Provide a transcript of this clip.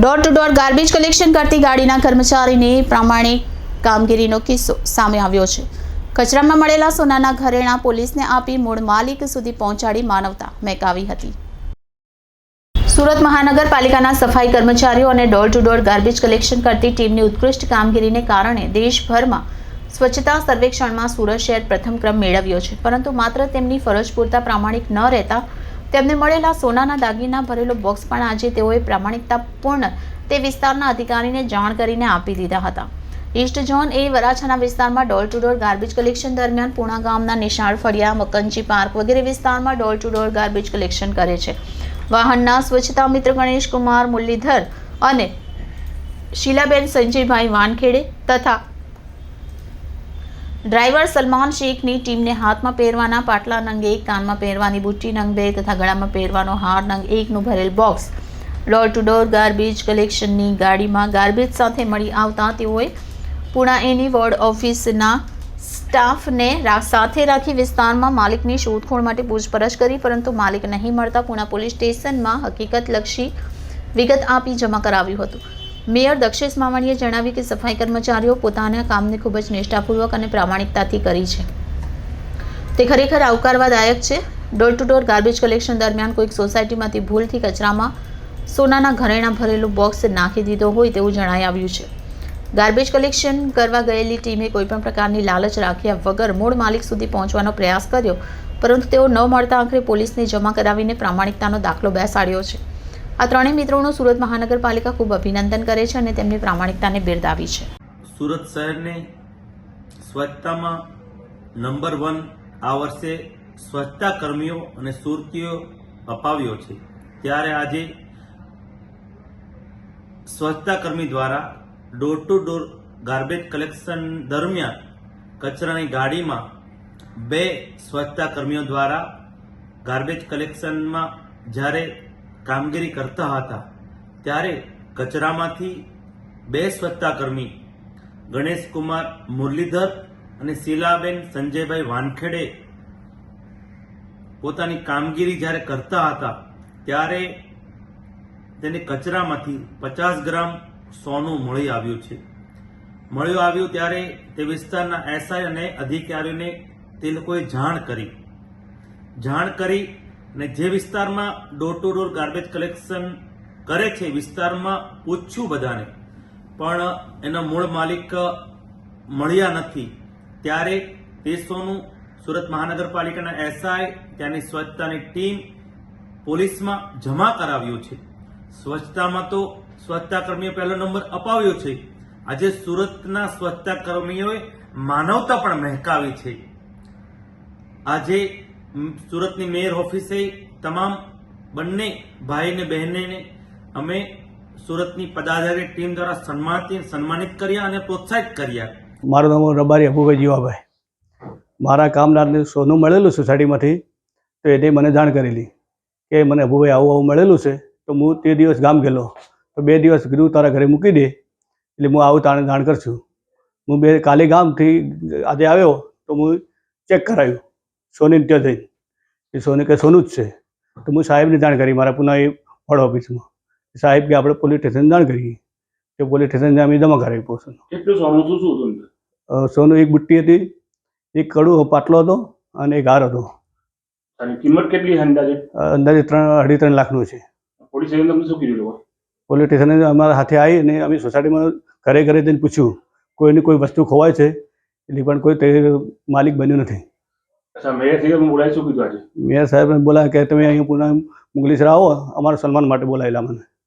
Door to door garbage collection કરતી ગાડીના કર્મચારીની પ્રામાણિક કામગીરીનો કિસ્સો સામે આવ્યો છે. કચરામાં મળેલા સોનાના ઘરેણા પોલીસને આપી મૂળ માલિક સુધી પહોંચાડી માનવતા મહેકાવી હતી. સુરત મહાનગરપાલિકાના સફાઈ કર્મચારીઓ અને door to door garbage collection કરતી ટીમની ઉત્કૃષ્ટ કામગીરીને કારણે દેશભરમાં સ્વચ્છતા સર્વેક્ષણમાં સુરત શહેર પ્રથમ ક્રમ મેળવ્યો છે. પરંતુ માત્ર તેમની ફરજ પૂરતા પ્રામાણિક ન રહેતા તેમને મળેલા સોનાના દાગીના ભરેલો બોક્સ પણ આજે તેઓએ પ્રામાણિકતાપૂર્ણ તે વિસ્તારના અધિકારીને જાણ કરીને આપી દીધા હતા. ઈસ્ટ ઝોન એ વરાછાના વિસ્તારમાં door to door garbage collection દરમિયાન પૂણા ગામના નિશાળ ફળિયા, મકનજી પાર્ક વગેરે વિસ્તારમાં door to door garbage collection કરે છે. વાહનના સ્વચ્છતા મિત્ર ગણેશ કુમાર મુરલીધર અને શીલાબેન સંજયભાઈ વાનખેડે તથા ડ્રાઈવર સલમાન શેખની ટીમને હાથમાં પહેરવાના પાટલા નંગ એક, કાનમાં પહેરવાની બુટ્ટી નંગ બે તથા ગળામાં પહેરવાનો હાર નંગ એકનું ભરેલ box. Door to door garbage કલેક્શનની ગાડીમાં ગાર્બેજ સાથે મળી આવતા તેઓએ પુણા એની વોર્ડ ઓફિસના સ્ટાફને સાથે રાખી વિસ્તારમાં માલિકની શોધખોળ માટે પૂછપરછ કરી, પરંતુ માલિક નહીં મળતા પુણા પોલીસ સ્ટેશનમાં હકીકતલક્ષી વિગત આપી જમા કરાવ્યું હતું. મેયર દક્ષેશ માવાણીએ જણાવ્યું કે સફાઈ કર્મચારીઓ પોતાના કામને ખૂબ જ નિષ્ઠાપૂર્વક અને પ્રામાણિકતાથી કરી છે. તે ખરેખર આવકારવાદાયક છે. Door to door garbage collection દરમિયાન કોઈક સોસાયટીમાંથી ભૂલથી કચરામાં સોનાના ઘરેણા ભરેલું બોક્સ નાખી દીધો હોય તેવું જણાઈ આવ્યું છે. ગાર્બેજ કલેક્શન કરવા ગયેલી ટીમે કોઈપણ પ્રકારની લાલચ રાખ્યા વગર મૂળ માલિક સુધી પહોંચવાનો પ્રયાસ કર્યો, પરંતુ તેઓ ન મળતા આખરે પોલીસને જમા કરાવીને પ્રામાણિકતાનો દાખલો બેસાડ્યો છે. આ ત્રણેય મિત્રોનું સુરત મહાનગરપાલિકા ખૂબ અભિનંદન કરે છે અને તેમની પ્રામાણિકતાને બિરદાવી છે. સુરત શહેરને સ્વચ્છતામાં નંબર વન આ વર્ષે સ્વચ્છતા કર્મીઓ અને સુરતીઓ અપાવ્યો છે. ત્યારે આજે સ્વચ્છતા કર્મી દ્વારા door to door garbage collection દરમિયાન કચરાની ગાડીમાં બે સ્વચ્છતા કર્મીઓ દ્વારા ગાર્બેજ કલેક્શનમાં જ્યારે કામગીરી કરતા હતા. ત્યારે કચરામાંથી બે સ્વચ્છતાકર્મી ગણેશકુમાર ગણેશ કુમાર મુરલીધર અને શીલાબેન સંજયભાઈ વાનખેડે પોતાની કામગીરી જ્યારે કરતા હતા, ત્યારે તેને કચરામાંથી પચાસ ગ્રામ સોનું મળી આવ્યું છે. મળ્યું આવ્યું ત્યારે તે વિસ્તારના એસઆઈ અને અધિકારીઓને તે લોકોએ જાણ કરી. જાણ કરી અને જે વિસ્તારમાં door to door garbage collection કરે છે વિસ્તારમાં પૂછ્યું બધાને. પણ એના મૂળ માલિક મળ્યા નથી. ત્યારે તે સોનું સુરત મહાનગરપાલિકાના એસઆઈ, ત્યાંની સ્વચ્છતાની ટીમ પોલીસમાં જમા કરાવ્યું છે. સ્વચ્છતામાં તો સ્વચ્છતા કર્મીએ પહેલો નંબર અપાવ્યો છે. આજે સુરતના સ્વચ્છતા કર્મીઓએ માનવતા પણ મહેકાવી છે. આજે સુરતની મેયર ઓફિસે તમામ બંને ભાઈ ને બહેનને અમે સુરતની પદાધિકારી ટીમ દ્વારા સન્માનિત સન્માનિત કર્યા અને પ્રોત્સાહિત કર્યા. મારું નામ રબારી અબુભાઈ જીવાભાઈ. મારા કામદારને સોનું મળેલું સોસાયટીમાંથી તો એને મને જાણ કરેલી કે મને અબુભાઈ આવું આવું મળેલું છે, તો હું તે દિવસ ગામ ગયેલો. તો બે દિવસ કીધું તારા ઘરે મૂકી દે, એટલે હું આવું તાણે જાણ કરશું. હું બે કાલે ગામથી આજે આવ્યો, તો હું ચેક કરાવ્યું સોની ત્યાં જઈને. એ સોને કે સોનું જ છે. તો હું સાહેબને જાણ કરી મારા પુના એ વડ ઓફિસમાં. સાહેબ કે આપણે પોલીસ સ્ટેશન જાણ કરીએ. કે પોલીસ સ્ટેશન અમે જમા કરાવી પોસું કેટલું સોનું? શું શું હતું સોનું એક બુટ્ટી હતી એક કડું પાટલો હતો અને એક હાર હતો. અને કિંમત કેટલી અંદાજે? અંદાજે ત્રણ અઢી ત્રણ લાખનું છે. પોલીસ સ્ટેશન તમને શું કીધું પોલીસ સ્ટેશને અમારા હાથે આવી અને અમે સોસાયટીમાં ઘરે ઘરે જઈને પૂછ્યું કોઈની કોઈ વસ્તુ ખોવાય છે? એટલે પણ કોઈ માલિક બન્યું નથી. મેયર સાહેબને બોલાવ્યા કે તમે અહીંયા પુના મુગલીસરા આવો અમારા સન્માન માટે બોલાયેલા મને.